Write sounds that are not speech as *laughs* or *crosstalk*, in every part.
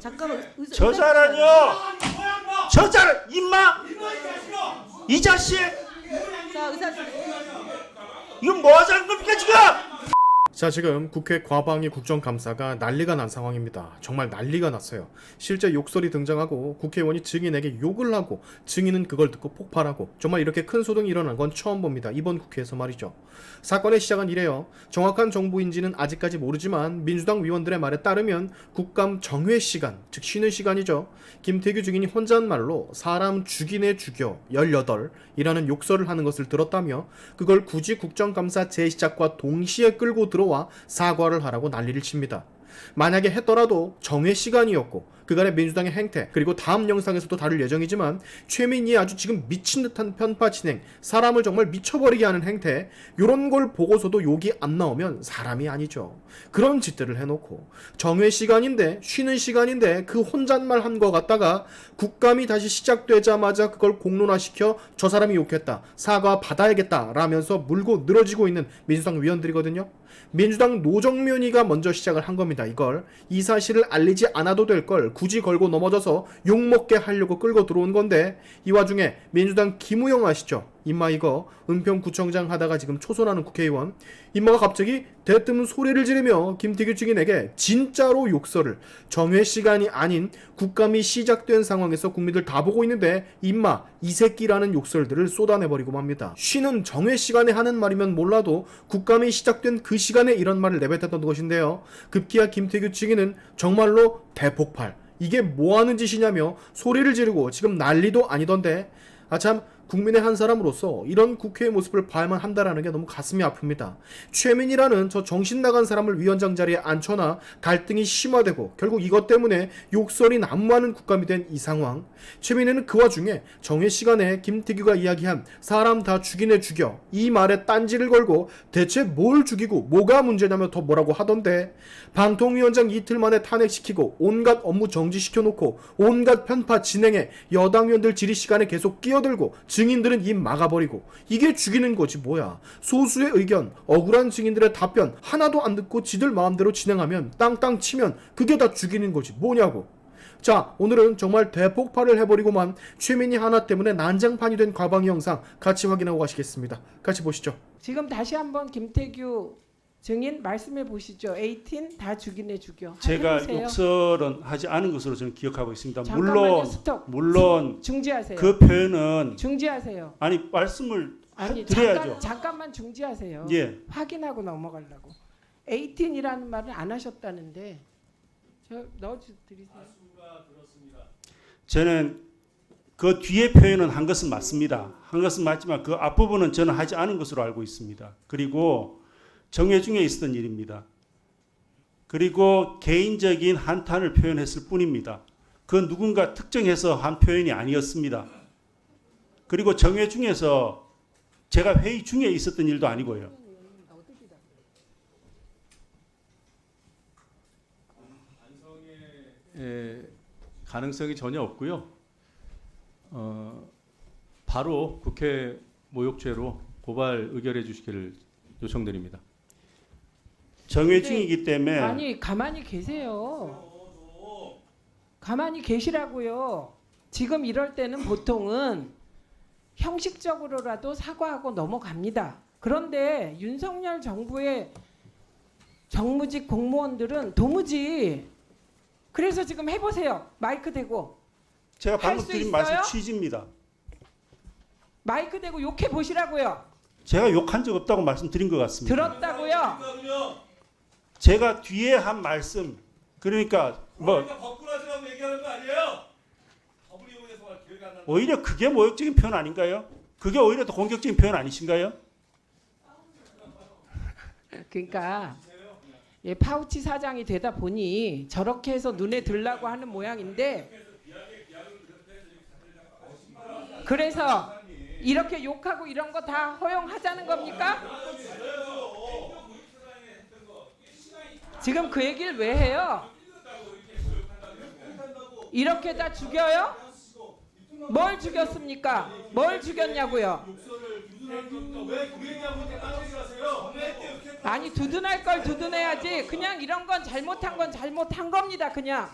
잠깐만 의사- 저 자라뇨 저자를 임마! 이 자식 자 의사. 이건 뭐 하자는 겁니까 지금 자 지금 국회 과방위 국정감사가 난리가 난 상황입니다. 정말 난리가 났어요. 실제 욕설이 등장하고 국회의원이 증인에게 욕을 하고 증인은 그걸 듣고 폭발하고 정말 이렇게 큰 소동이 일어난 건 처음 봅니다. 이번 국회에서 말이죠. 사건의 시작은 이래요. 정확한 정보인지는 아직까지 모르지만 민주당 위원들의 말에 따르면 국감 정회 시간, 즉 쉬는 시간이죠. 김태규 증인이 혼잣말로 사람 죽이네 죽여 18이라는 욕설을 하는 것을 들었다며 그걸 굳이 국정감사 재시작과 동시에 끌고 들어 와 사과를 하라고 난리를 칩니다. 만약에 했더라도 정회 시간이었고 그간의 민주당의 행태 그리고 다음 영상에서도 다룰 예정이지만 최민희의 아주 지금 미친 듯한 편파 진행 사람을 정말 미쳐버리게 하는 행태 요런 걸 보고서도 욕이 안 나오면 사람이 아니죠 그런 짓들을 해놓고 정회 시간인데 쉬는 시간인데 그 혼잣말 한 거 갖다가 국감이 다시 시작되자마자 그걸 공론화시켜 저 사람이 욕했다 사과 받아야겠다 라면서 물고 늘어지고 있는 민주당 위원들이거든요 민주당 노정면이가 먼저 시작을 한 겁니다. 이걸 이 사실을 알리지 않아도 될 걸 굳이 걸고 넘어져서 욕먹게 하려고 끌고 들어온 건데 이 와중에 민주당 김우영 아시죠? 임마 이거 은평구청장 하다가 지금 초선하는 국회의원 임마가 갑자기 대뜸 소리를 지르며 김태규 증인에게 진짜로 욕설을 정회 시간이 아닌 국감이 시작된 상황에서 국민들 다 보고 있는데 임마 이 새끼라는 욕설들을 쏟아내버리고 맙니다. 쉬는 정회 시간에 하는 말이면 몰라도 국감이 시작된 그 시간에 이런 말을 내뱉었던 것인데요. 급기야 김태규 측위는 정말로 대폭발. 이게 뭐 하는 짓이냐며 소리를 지르고 지금 난리도 아니던데. 아참 국민의 한 사람으로서 이런 국회의 모습을 봐야만 한다라는 게 너무 가슴이 아픕니다. 최민이라는 저 정신 나간 사람을 위원장 자리에 앉혀놔 갈등이 심화되고 결국 이것 때문에 욕설이 난무하는 국감이 된 이 상황. 최민희는 그 와중에 정회 시간에 김태규가 이야기한 사람 다 죽이네 죽여 이 말에 딴지를 걸고 대체 뭘 죽이고 뭐가 문제냐며 더 뭐라고 하던데 방통위원장 이틀 만에 탄핵시키고 온갖 업무 정지시켜 놓고 온갖 편파 진행에 여당 의원들 질의 시간에 계속 끼어들고 증인들은 입 막아버리고 이게 죽이는 거지 뭐야. 소수의 의견 억울한 증인들의 답변 하나도 안 듣고 지들 마음대로 진행하면 땅땅 치면 그게 다 죽이는 거지 뭐냐고. 자 오늘은 정말 대폭발을 해버리고만 최민희 하나 때문에 난장판이 된 과방위 영상 같이 확인하고 가시겠습니다. 같이 보시죠. 지금 다시 한번 김태규 증인 말씀해 보시죠. 18 다 죽이네 죽여. 제가 해보세요. 욕설은 하지 않은 것으로 저는 기억하고 있습니다 잠깐만요. 물론 스톱. 물론 중지하세요. 그 표현은 중지하세요. 아니 말씀을 아니 드려야죠. 잠깐 잠깐만 중지하세요. 예 확인하고 넘어가려고. 18이라는 말을 안 하셨다는데 저 넣어 드리세요. 저는 그 뒤에 표현은 한 것은 맞습니다. 한 것은 맞지만 그 앞부분은 저는 하지 않은 것으로 알고 있습니다. 그리고 정회 중에 있었던 일입니다. 그리고 개인적인 한탄을 표현했을 뿐입니다. 그 누군가 특정해서 한 표현이 아니었습니다. 그리고 정회 중에서 제가 회의 중에 있었던 일도 아니고요. 에, 가능성이 전혀 없고요. 어, 바로 국회 모욕죄로 고발 의결해 주시기를 요청드립니다. 중이기 때문에 아니 가만히 계세요. 가만히 계시라고요. 지금 이럴 때는 보통은 형식적으로라도 사과하고 넘어갑니다. 그런데 윤석열 정부의 정무직 공무원들은 도무지 그래서 지금 해보세요. 마이크 대고 제가 방금 드린 있어요? 말씀 취지입니다. 마이크 대고 욕해 보시라고요. 제가 욕한 적 없다고 말씀드린 것 같습니다. 들었다고요. 제가 뒤에 한 말씀 그러니까 뭐 그러니까 거꾸로 하시라고 얘기하는 거 아니에요? 더블유에서 말 기억이 안 오히려 그게 모욕적인 표현 아닌가요? 그게 오히려 더 공격적인 표현 아니신가요? *laughs* 그러니까 예, 파우치 사장이 되다 보니 저렇게 해서 눈에 들라고 하는 모양인데 그래서 이렇게 욕하고 이런 거 다 허용하자는 겁니까? 지금 그 얘기를 왜 해요? 이렇게 다 죽여요? 뭘 죽였습니까? 뭘 죽였냐고요? 아니 두둔할 걸 두둔해야지. 그냥 이런 건 잘못한 건 잘못한 겁니다. 그냥.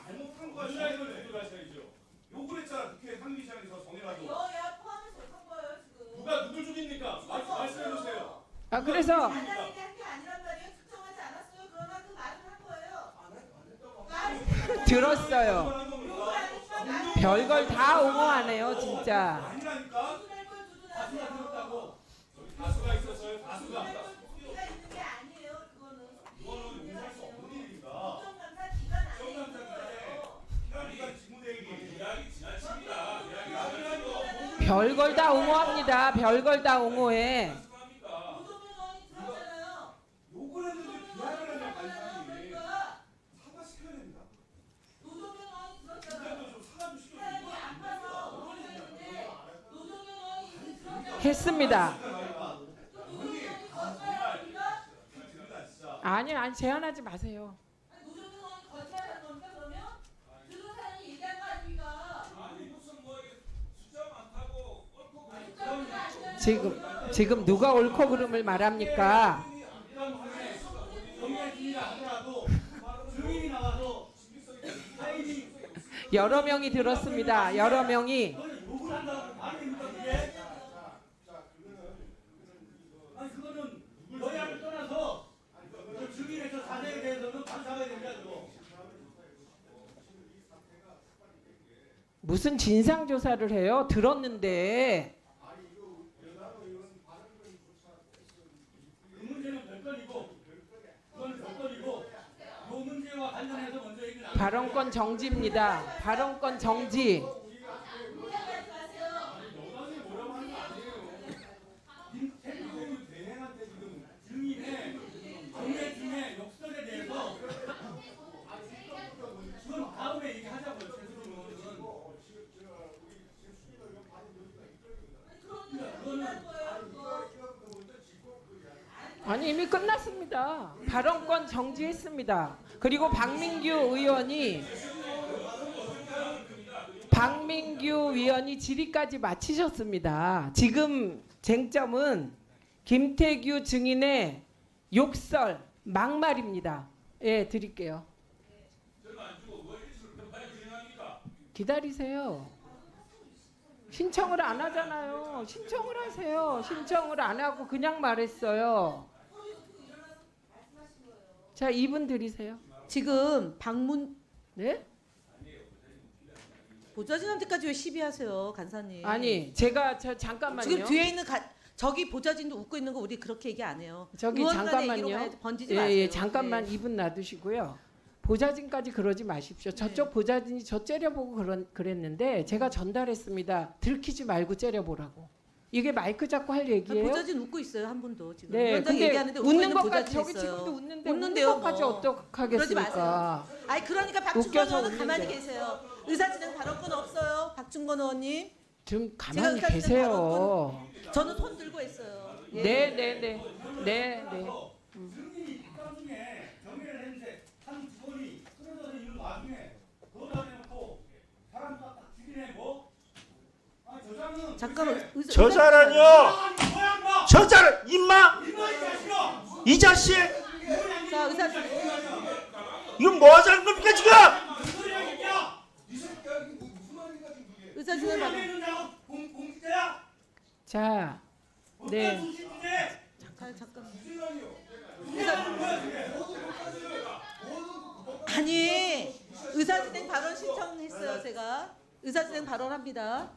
아 그래서 간단하게 한게 아니란 말이에요. 특정하지 않았어요. 그러나 그 말을 한 거예요. 말을 들었어요. 별걸 다 옹호하네요 진짜. 별걸 다 옹호합니다. 별걸 다 옹호해. 자 많다고 옳고 그르고 숫자가 아니라 지금 지금 누가 옳고 그름을 말합니까? *laughs* 여러 명이 들었습니다. 여러 명이 욕을 한다고 말입니까 그게? 아니 그거는 여야를 떠나서 저 증인의 저 사정에 대해서는 반성해야 됩니다 그거. 무슨 진상 조사를 해요? 들었는데 발언권 정지입니다. 발언권 정지. 대통령 대행한테 지금 증인의 정례 중에 욕설에 대해서 그건 다음에 얘기하자고요 최수로 의원은 아니 이미 끝났습니다. 발언권 정지했습니다. 그리고 박민규 의원이 박민규 위원이 질의까지 마치셨습니다. 지금 쟁점은 김태규 증인의 욕설 막말입니다. 예, 드릴게요. 기다리세요. 신청을 안 하잖아요. 신청을 하세요. 신청을 안 하고 그냥 말했어요. 자, 이분 드리세요. 지금 방문 네? 보좌진한테까지 왜 시비하세요, 간사님? 아니, 제가 저 잠깐만요. 지금 뒤에 있는 가, 저기 보좌진도 웃고 있는 거 우리 그렇게 얘기 안 해요. 저기 의원 간의 얘기로 잠깐만요. 가야지 번지지 예, 마세요. 예, 잠깐만 네. 이분 놔두시고요. 보좌진까지 그러지 마십시오. 저쪽 보좌진이 저 째려보고 그런, 그랬는데 제가 전달했습니다. 들키지 말고 째려보라고. 이게 마이크 잡고 할 얘기예요? 보좌진 웃고 있어요 한 분도 지금. 네, 위원장 근데 얘기하는데 웃고 웃는 있는 것까지 보좌진 저기 있어요. 지금도 웃는데 웃는데요, 웃는 것까지 뭐. 어떡하겠습니까? 아니 그러니까 박준건 웃겨서 의원은 가만히 웃는데. 계세요. 의사진행 발언권 없어요, 박준건 의원님. 좀 가만히 제가 계세요. 저는 손 들고 있어요. 예. 네, 네, 네, 네, 네. 증인이 입감 중에 정례를 했는데 한 직원이 쓰러져 있는 와중에 그걸 해놓고 사람 딱 죽이내고 아니 저자는 잠깐만 의사, 저자라뇨! 아니 뭐야 인마 저자를 임마! 이 자식! 자 의사진 이거 뭐 하자는 겁니까 지금? 의사 진행 공 공직자야 자, 네. 어떤 수신인데 잠깐 잠깐. 무슨 말이요 의사 아니 의사 진행 발언 신청했어요 제가. 의사 진행 발언합니다.